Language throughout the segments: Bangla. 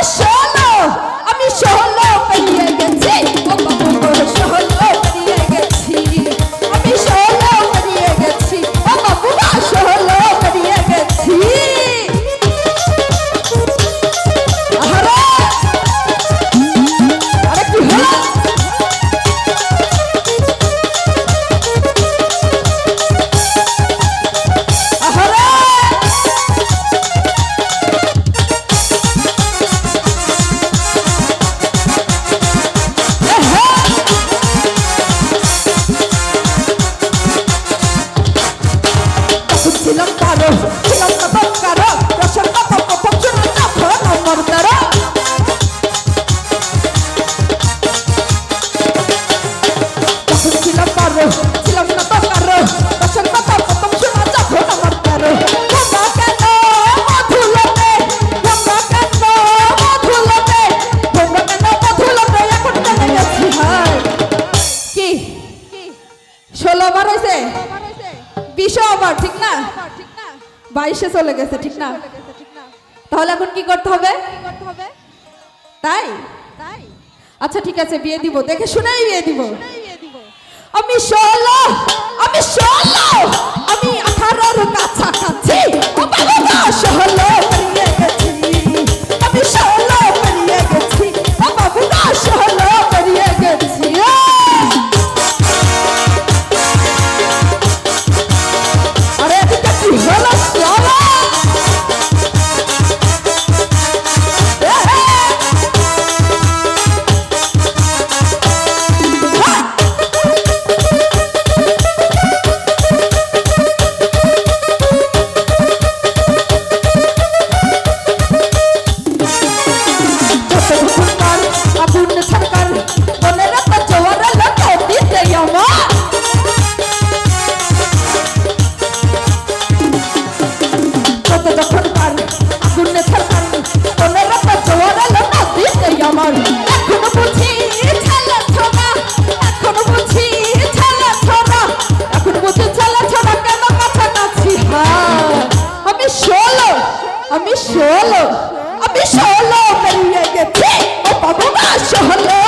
Você না? বাইশে চলে গেছে ঠিক না? তাহলে এখন কি করতে হবে? তাই? আচ্ছা ঠিক আছে বিয়ে দিব। দেখে শুনেই বিয়ে দিব। আমি ষোলো আমি ষোলো আমি আঠারোর কাছা। ষোলো আমি ষোলো বেরিয়ে গেছি। ও বাবা ষোলো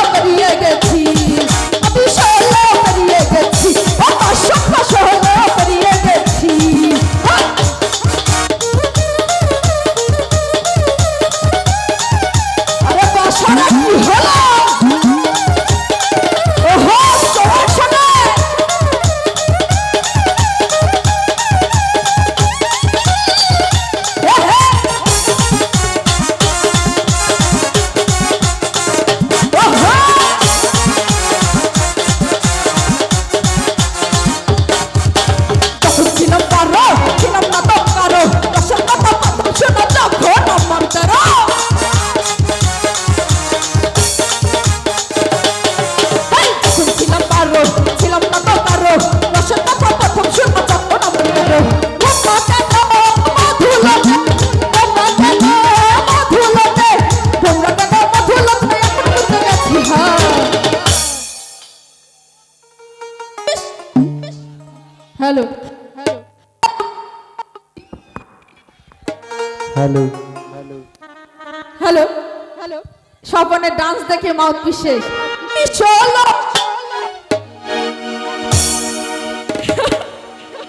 hello. Hello. Hello. Hello hello স্বপনের dance দেখে মাউথ বিশেষ চলো